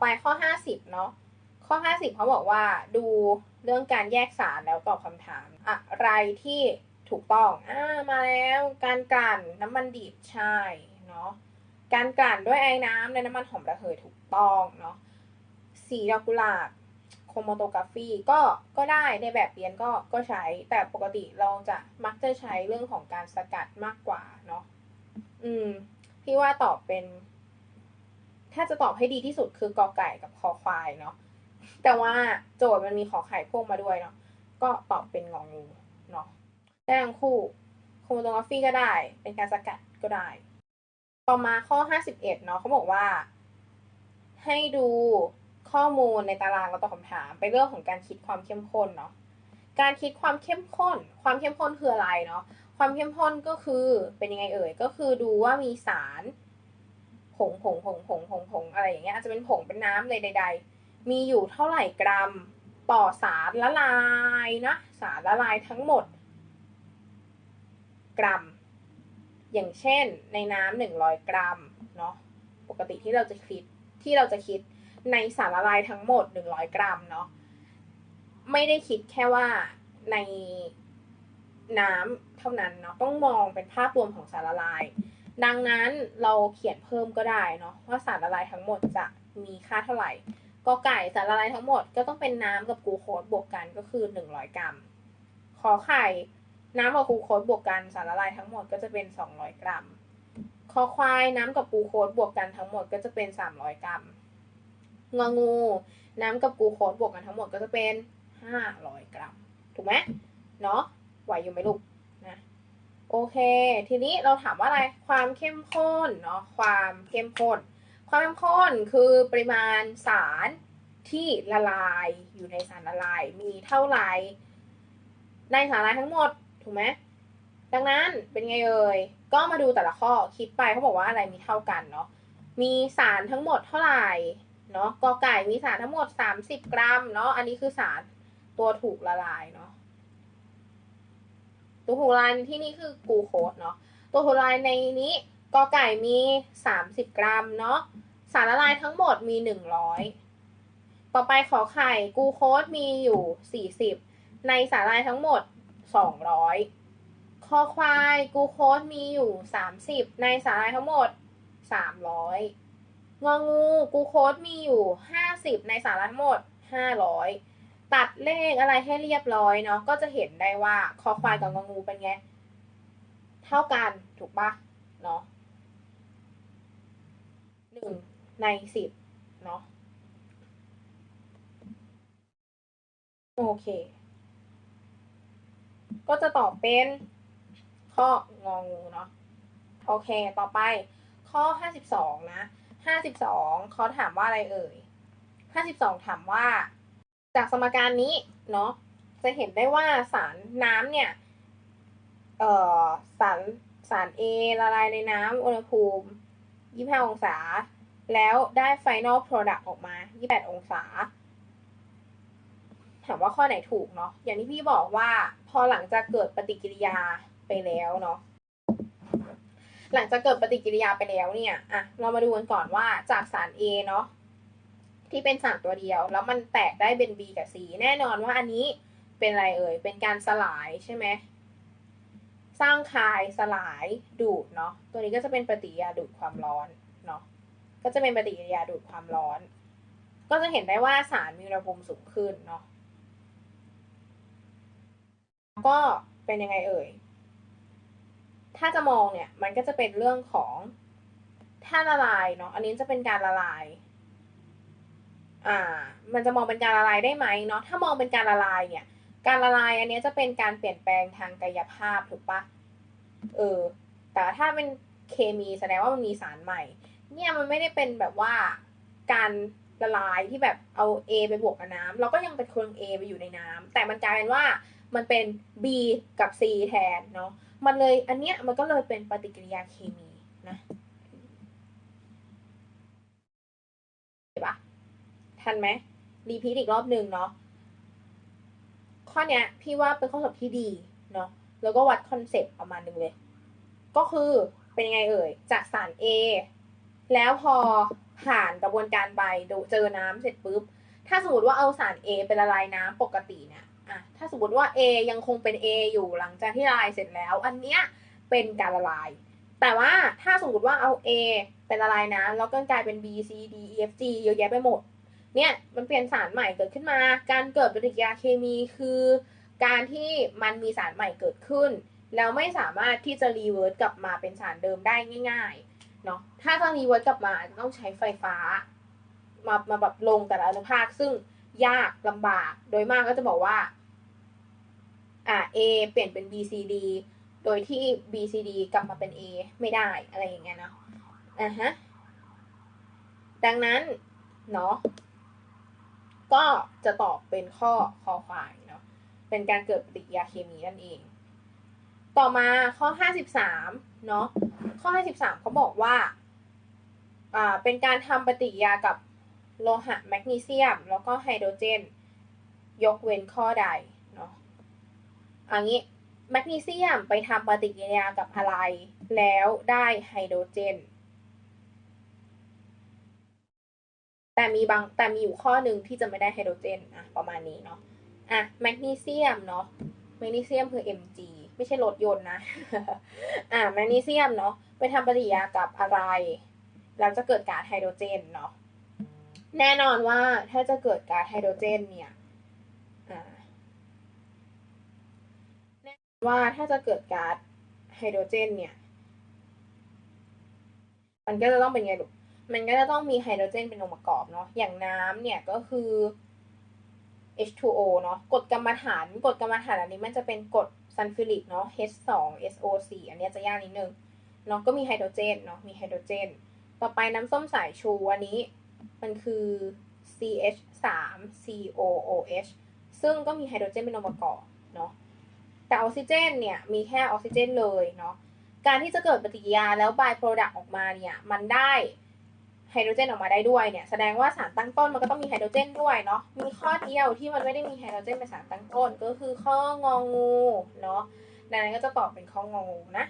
ไปข้อห้าสิบเนาะข้อห้าสิบเขาบอกว่าดูเรื่องการแยกสารแล้วตอบคำถาม อะไรที่ถูกต้องอ่ามาแล้วการกลั่นน้ำมันดิบใช่เนาะการกลั่นด้วยไอ้น้ำในน้ำมันหอมระเหยถูกต้องเนาะสีดอกกุหลาบโครโมโตกราฟีก็ก็ได้ในแบบเรียนก็ก็ใช้แต่ปกติเราจะมักจะใช้เรื่องของการสกัดมากกว่าเนาะอืมพี่ว่าตอบเป็น ถ้าจะตอบให้ดีที่สุดคือกอไก่กับคอควายเนาะแต่ว่าโจทย์มันมีขอไข่พ่วงมาด้วยเนาะก็ตอบเป็นงองูเนาะได้ทั้งคู่โครโมโตกราฟีก็ได้ เป็นการสกัดก็ได้ ต่อมาข้อ 51เนาะเขาบอกว่า ให้ดูข้อมูลในตารางแล้วตอบคำถามเป็นเรื่องของการคิดความเข้มข้นเนาะการคิดความเข้มข้น ความเข้มข้นคืออะไรเนาะความเข้มข้นก็คือเป็นยังไงเอ่ยก็คือดูว่ามีสาร ผงผงผงผงผงผงอะไรอย่างเงี้ยอาจจะเป็นผงเป็นน้ำเลยใด ๆ มีอยู่เท่าไหร่กรัมต่อสารละลายนะสารละลายทั้งหมด กรัม อย่างเช่นในน้ำหนึ่งร้อยกรัมเนาะปกติที่เราจะคิดที่เราจะคิดในสารละลายทั้งหมดหนึ่งร้อยกรัมเนาะไม่ได้คิดแค่ว่าในน้ำเท่านั้นเนาะต้องมองเป็นภาพรวมของสารละลาย ดังนั้นเราเขียนเพิ่มก็ได้เนาะว่าสารละลายทั้งหมดจะมีค่าเท่าไหร่กอไก่สารละลายทั้งหมดก็ต้องเป็นน้ำกับกูโคสบวกกันก็คือหนึ่งร้อยกรัม ขอไข่ น้ำกับกูโคสบวกกันสารละลายทั้งหมดก็จะเป็นสองร้อยกรัม คอควายน้ำกับกูโคสบวกกันทั้งหมดก็จะเป็นสามร้อยกรัม งองู น้ำกับกูโคสบวกกันทั้งหมดก็จะเป็นห้าร้อยกรัม ถูกไหมเนาะไหวอยู่ไหมลูก โอเค ทีนี้เราถามว่าอะไร ความเข้มข้นเนาะ ความเข้มข้น ความเข้มข้นคือปริมาณสารที่ละลายอยู่ในสารละลายมีเท่าไหร่ในสารละลายทั้งหมดถูกไหมดังนั้นเป็นไงเอ่ย ก็มาดูแต่ละข้อคิดไปเขาบอกว่าอะไรมีเท่ากันเนาะ มีสารทั้งหมดเท่าไหร่เนาะกอไก่มีสารทั้งหมด 30 กรัมเนาะ อันนี้คือสารตัวถูกละลายเนาะ ตัวถูกลายที่นี่คือกูโคสเนาะตัวถูกลายในนี้กอไก่มี 30 กรัมเนาะสารละลายทั้งหมดมี 100 ต่อไปขอไข่กูโคสมีอยู่ 40 ในสารละลายทั้งหมด 200 คอควายกูโคสมีอยู่ 30 ในสารละลายทั้งหมด 300 งองูกูโคสมีอยู่ 50 ในสารละลายทั้งหมด 500 ตัดเลขอะไรให้เรียบร้อยเนาะก็จะเห็นได้ว่าคอควายกับงองูเป็นไง เท่ากันถูกปะเนาะหนึ่งในสิบเนาะโอเค ก็จะตอบเป็นข้ององูเนาะโอเค ต่อไปข้อห้าสิบสองนะห้าสิบสองเขาถามว่าอะไรเอ่ยห้าสิบสองถามว่า จากสมการนี้เนาะจะเห็นได้ว่าสารน้ำเนี่ยเอ่อสารสาร A ละลายในน้ำอุณหภูมิ 25 องศา แล้วได้ final product ออกมา 28 องศา ถามว่าข้อไหนถูกเนาะ อย่างที่พี่บอกว่าพอหลังจากเกิดปฏิกิริยาไปแล้วเนาะ หลังจากเกิดปฏิกิริยาไปแล้วเนี่ย อะ เรามาดูกันก่อนว่าจากสาร A เนาะ ที่เป็นสารตัวเดียว แล้วมันแตกได้เป็น B กับ C แน่นอนว่าอันนี้เป็นอะไรเอ่ย เป็นการสลายใช่ไหมสร้างคายสลายดูดเนาะ ตัวนี้ก็จะเป็นปฏิกิริยาดูดความร้อนเนาะ ก็จะเป็นปฏิกิริยาดูดความร้อน ก็จะเห็นได้ว่าสารมีอุณหภูมิสูงขึ้นเนาะก็เป็นยังไงเอ่ย ถ้าจะมองเนี่ยมันก็จะเป็นเรื่องของถ้าละลายเนาะ อันนี้จะเป็นการละลาย อ่า มันจะมองเป็นการละลายได้ไหมเนาะ ถ้ามองเป็นการละลายเนี่ย การละลายอันนี้จะเป็นการเปลี่ยนแปลงทางกายภาพถูกปะเออ แต่ถ้าเป็นเคมีแสดงว่ามันมีสารใหม่ เนี่ยมันไม่ได้เป็นแบบว่าการละลายที่แบบเอา A ไปบวกกับน้ำเราก็ยังเป็นคน A ไปอยู่ในน้ำแต่มันกลายเป็นว่ามันเป็น B กับ C แทนเนาะ มันเลยอันเนี้ยมันก็เลยเป็นปฏิกิริยาเคมีนะเห็นปะ ทันไหมรีพีทอีกรอบหนึ่งเนาะข้อเนี้ย พี่ว่าเป็นข้อสอบที่ดีเนาะแล้วก็วัดคอนเซปต์ประมาณนึงเลย ก็คือเป็นยังไงเอ่ย จากสาร A แล้วพอผ่านกระบวนการไปเจอน้ำเสร็จปุ๊บ ถ้าสมมติว่าเอาสาร A เป็นละลายน้ำปกติเนี่ยอะถ้าสมมติว่า A ยังคงเป็น A อยู่หลังจากที่ละลายเสร็จแล้ว อันเนี้ยเป็นการละลาย แต่ว่าถ้าสมมติว่าเอา A เป็นละลายน้ำแล้วก็กลายเป็น B C D E F G เยอะแยะไปหมด เนี่ยมันเปลี่ยนสารใหม่เกิดขึ้นมา การเกิดปฏิกิริยาเคมีคือ การที่มันมีสารใหม่เกิดขึ้น แล้วไม่สามารถที่จะรีเวิร์สกลับมาเป็นสารเดิมได้ง่ายๆเนาะถ้าจะรีเวิร์สกลับมาจะต้องใช้ไฟฟ้า มามาแบบลงแต่ละอนุภาคซึ่งยากลำบากโดยมากก็จะบอกว่าอ่า A เปลี่ยนเป็น B C D โดยที่ B C D กลับมาเป็น A ไม่ได้อะไรอย่างเงี้ยเนาะอะฮะดังนั้นเนาะ ก็จะตอบเป็นข้อคอควายเนาะเป็นการเกิดปฏิกิริยาเคมีนั่นเอง ต่อมาข้อ 53 เนาะข้อ 53เขาบอกว่าอ่า เป็นการทำปฏิกิริยากับโลหะแมกนีเซียม แล้วก็ไฮโดรเจน ยกเว้นข้อใดเนาะอันนี้แมกนีเซียมไปทำปฏิกิริยากับอะไร แล้วได้ไฮโดรเจน แต่มีบางแต่มีอยู่ข้อหนึ่งที่จะไม่ได้ไฮโดรเจนอะประมาณนี้เนาะอะแมกนีเซียมเนาะแมกนีเซียมคือ Mg ไม่ใช่รถยนต์นะอะแมกนีเซียมเนาะไปทำปฏิกิริยากับอะไร แล้วจะเกิดก๊าซไฮโดรเจนเนาะแน่นอนว่าถ้าจะเกิดก๊าซไฮโดรเจนเนี่ยอ่าแน่นอนว่าถ้าจะเกิดก๊าซไฮโดรเจนเนี่ย มันก็จะต้องเป็นไงลูก มันก็จะต้องมีไฮโดรเจนเป็นองค์ประกอบเนาะ อย่างน้ำเนี่ยก็คือ H2O เนาะกรดกรรมฐานกรดกรรมฐานอันนี้มันจะเป็นกรดซัลฟิริกเนาะ H2SO4 อันนี้จะยากนิดนึงเนาะก็มีไฮโดรเจนเนาะมีไฮโดรเจน ต่อไปน้ำส้มสายชูอันนี้มันคือ CH3COOH ซึ่งก็มีไฮโดรเจนเป็นองค์ประกอบเนาะแต่ออกซิเจนเนี่ยมีแค่ออกซิเจนเลยเนาะการที่จะเกิดปฏิกิริยาแล้วบายโปรดักต์ออกมาเนี่ยมันได้ ไฮโดรเจนออกมาได้ด้วยเนี่ยแสดงว่าสารตั้งต้นมันก็ต้องมีไฮโดรเจนด้วยเนาะมีข้อเดียวที่มันไม่ได้มีไฮโดรเจนเป็นสารตั้งต้นก็คือข้ององูเนาะดังนั้นก็จะตอบเป็นข้ององูนะ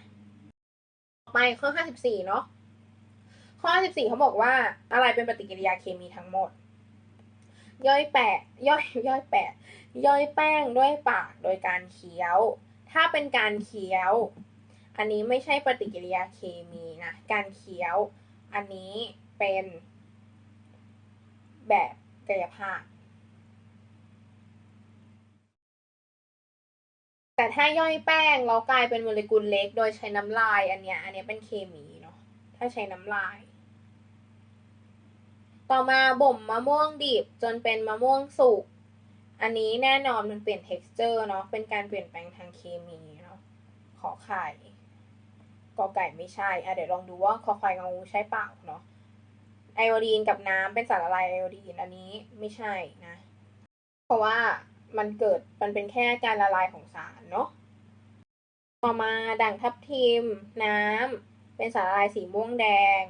ต่อไปข้อ 54 เนาะข้อ 54เขาบอกว่าอะไรเป็นปฏิกิริยาเคมีทั้งหมด ย่อยแปะย่อยย่อยแปะย่อยแป้งด้วยปากโดยการเคี้ยว ถ้าเป็นการเคี้ยว อันนี้ไม่ใช่ปฏิกิริยาเคมีนะการเคี้ยว อันนี้ เป็นแบบกายภาพ แต่ถ้าย่อยแป้งแล้วกลายเป็นโมเลกุลเล็ก โดยใช้น้ำลาย อันเนี้ย อันเนี้ยเป็นเคมีเนาะ ถ้าใช้น้ำลาย ต่อมาบ่มมะม่วงดิบจนเป็นมะม่วงสุก อันนี้แน่นอนมันเปลี่ยน texture เนาะ เป็นการเปลี่ยนแปลงทางเคมีเนาะ ขอไข่กอไก่ไม่ใช่ อะเดี๋ยวลองดูว่าคอควายงองูใช่เปล่าเนาะ ไอโอดีนกับน้ำเป็นสารละลายไอโอดีนอันนี้ไม่ใช่นะ เพราะว่ามันเกิดมันเป็นแค่การละลายของสารเนาะต่อมาด่างทับทิมน้ำเป็นสารละลายสีม่วงแดง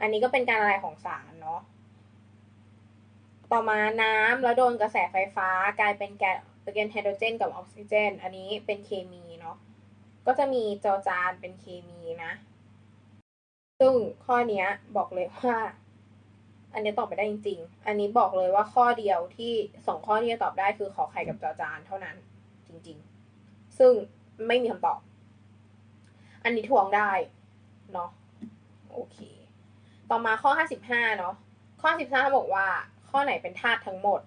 อันนี้ก็เป็นการละลายของสารเนาะต่อมาน้ำแล้วโดนกระแสไฟฟ้ากลายเป็นแก๊สเป็นไฮโดรเจนกับออกซิเจน อันนี้เป็นเคมีเนาะก็จะมีจอจานเป็นเคมีนะ ซึ่งข้อนี้บอกเลยว่า อันนี้ตอบไปได้จริง ๆ อันนี้บอกเลยว่าข้อเดียวที่สองข้อที่จะตอบได้คือขอไข่กับจอจานเท่านั้น จริง ๆ ซึ่งไม่มีคำตอบ อันนี้ทวงได้เนาะโอเค ต่อมาข้อห้าสิบห้าเนาะข้อสิบห้าบอกว่า ข้อไหนเป็นธาตุทั้งหมด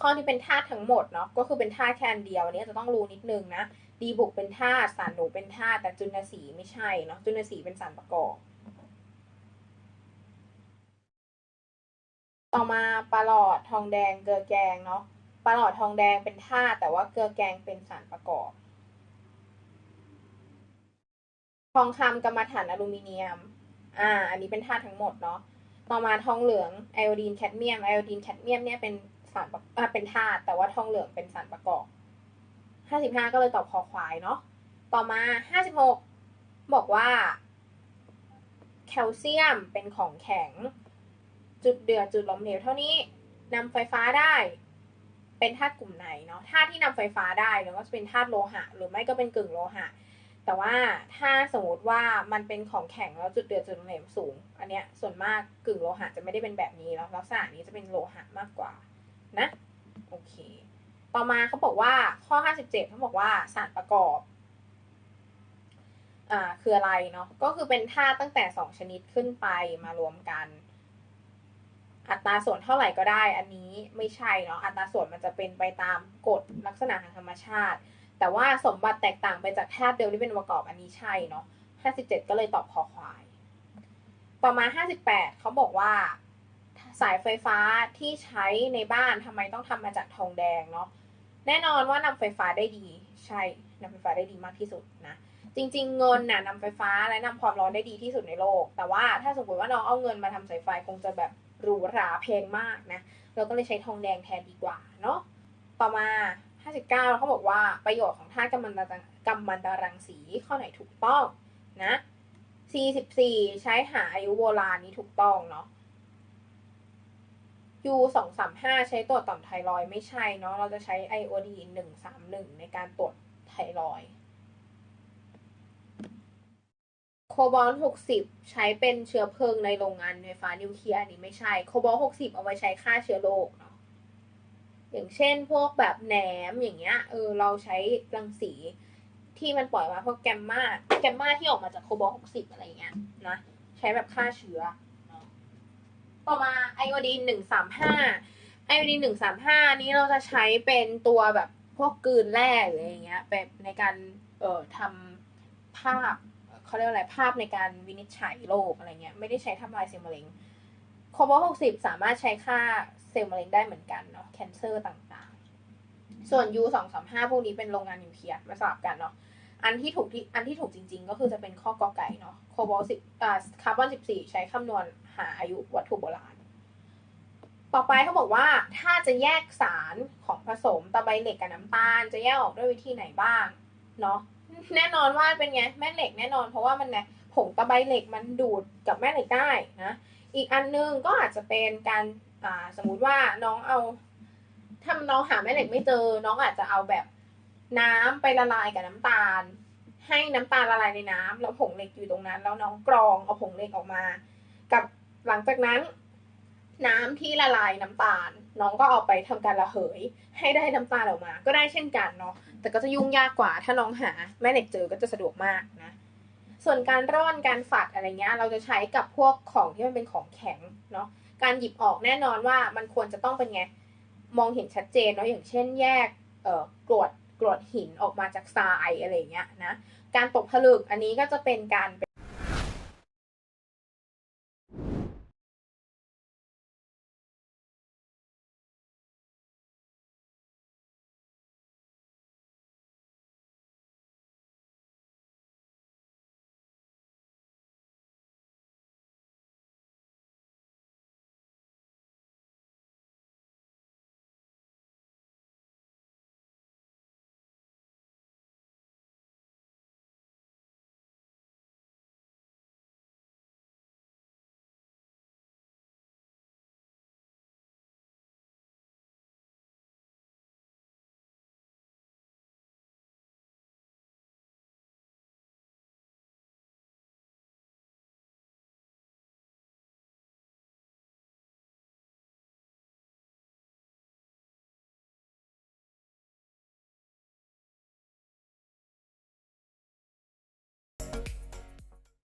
ข้อที่เป็นธาตุทั้งหมดเนาะก็คือเป็นธาตุแค่อันเดียวอันนี้จะต้องรู้นิดนึงนะดีบุกเป็นธาตุสารหนูเป็นธาตุแต่จุลสีไม่ใช่เนาะจุลสีเป็นสารประกอบ ต่อมาปลาหลอดทองแดงเกลือแกงเนาะปลาหลอดทองแดงเป็นธาตุแต่ว่าเกลือแกงเป็นสารประกอบ ทองคำกรรมฐานอลูมิเนียม อ่า อันนี้เป็นธาตุทั้งหมดเนาะต่อมาทองเหลืองไอโอดีนแคดเมียมไอโอดีนแคดเมียมเนี่ยเป็นสารประอ่าเป็นธาตุแต่ว่าทองเหลืองเป็นสารประกอบห้าสิบห้าก็เลยตอบคอควายเนาะต่อมาห้าสิบหกบอกว่า แคลเซียมเป็นของแข็ง จุดเดือดจุดหล้มเหลวเท่านี้นำไฟฟ้าได้ เป็นธาตุกลุ่มไหนเนาะธาตุที่นำไฟฟ้าได้หรือว่าจะเป็นธาตุโลหะ หรือไม่ก็เป็นกึ่งโลหะ แต่ว่าถ้าสมมติว่ามันเป็นของแข็งแล้วจุดเดือดจุดล้มเหลวสูง อันเนี้ยส่วนมากกึ่งโลหะจะไม่ได้เป็นแบบนี้แล้วลักษณะนี้จะเป็นโลหะมากกว่านะโอเค ต่อมาเขาบอกว่าข้อ 57เขาบอกว่าสารประกอบอ่าคืออะไรเนาะก็คือเป็นธาตุตั้งแต่ 2 ชนิดขึ้นไปมารวมกัน อัตราส่วนเท่าไหร่ก็ได้ อันนี้ไม่ใช่เนาะอัตราส่วนมันจะเป็นไปตามกฎลักษณะทางธรรมชาติ แต่ว่าสมบัติแตกต่างไปจากธาตุเดิมที่เป็นองค์ประกอบอันนี้ใช่เนาะ57 ก็เลยตอบคอควาย ต่อมา 58 เขาบอกว่า สายไฟฟ้าที่ใช้ในบ้านทำไมต้องทำมาจากทองแดงเนาะแน่นอนว่านำไฟฟ้าได้ดี ใช่นำไฟฟ้าได้ดีมากที่สุดนะจริง ๆ เงินน่ะนำไฟฟ้าและนำความร้อนได้ดีที่สุดในโลก แต่ว่าถ้าสมมติว่าน้องเอาเงินมาทำสายไฟคงจะแบบ หรูหราแพงมากนะ เราก็เลยใช้ทองแดงแทนดีกว่าเนาะ ต่อมา 59เขาบอกว่าประโยชน์ของธาตุกัมมันตรังกัมมันตรังสีข้อไหนถูกต้องนะ 44 ใช้หาอายุโบราณนี้ถูกต้องเนาะ U สองสามห้าใช้ตรวจต่อมไทรอยไม่ใช่เนาะ เราจะใช้ไอโอดีหนึ่งสามหนึ่งในการตรวจไทรอยด์โค บอลหกสิบใช้เป็นเชื้อเพลิงในโรงงานไฟฟ้านิวเคลียร์อันนี้ไม่ใช่ โคบอลหกสิบเอาไว้ใช้ฆ่าเชื้อโรคเนาะอย่างเช่นพวกแบบแหนมอย่างเงี้ยเออเราใช้รังสีที่มันปล่อยมาพวกแกมมาแกมมาที่ออกมาจากโคบอลหกสิบอะไรเงี้ยนะใช้แบบฆ่าเชื้อต่อมาไอโอดีนหนึ่งสามห้าไอโอดีนหนึ่งสามห้านี้เราจะใช้เป็นตัวแบบพวกกืนแร่หรืออะไรเงี้ยแบบในการเอ่อทำภาพ เขาเรียกอะไรภาพในการวินิจฉัยโรคอะไรเงี้ยไม่ได้ใช้ทำลายเซลล์มะเร็งโคบอลหกสิบสามารถใช้ฆ่าเซลล์มะเร็งได้เหมือนกันเนาะแคนเซอร์ต่างๆ ส่วน U สองสามห้าพวกนี้เป็นโรงงานนิวเคลียร์มาสลับกันเนาะอันที่ถูกที่อันที่ถูกจริง ๆ ก็คือจะเป็นข้อกอไก่เนาะโคบอลสิบอ่าคาร์บอนสิบสี่ใช้คำนวณหาอายุวัตถุโบราณ ต่อไปเขาบอกว่าถ้าจะแยกสารของผสมตะไบเหล็กกับน้ำตาล จะแยกออกด้วยวิธีไหนบ้างเนาะ แน่นอนว่าเป็นไงแม่เหล็กแน่นอน เพราะว่ามันเนี่ยผงตะไบเหล็กมันดูดกับแม่เหล็กได้นะอีกอันนึงก็อาจจะเป็นการอ่าสมมุติว่าน้องเอาถ้าน้องหาแม่เหล็กไม่เจอ น้องอาจจะเอาแบบน้ำไปละลายกับน้ำตาล ให้น้ำตาลละลายในน้ำแล้วผงเหล็กอยู่ตรงนั้น แล้วน้องกรองเอาผงเหล็กออกมา กับหลังจากนั้นน้ำที่ละลายน้ำตาล น้องก็เอาไปทำการระเหย ให้ได้น้ำตาลออกมา ก็ได้เช่นกันเนาะ แต่ก็จะยุ่งยากกว่าถ้าน้องหาแม่เหล็กเจอก็จะสะดวกมากนะ ส่วนการร่อนการฝัดอะไรเงี้ยเราจะใช้กับพวกของที่มันเป็นของแข็งเนาะการหยิบออกแน่นอนว่ามันควรจะต้องเป็นไงมองเห็นชัดเจนเนาะอย่างเช่นแยกเอ่อกรวดกรวดหินออกมาจากทรายอะไรเงี้ยนะการตกผลึกอันนี้ก็จะเป็นการ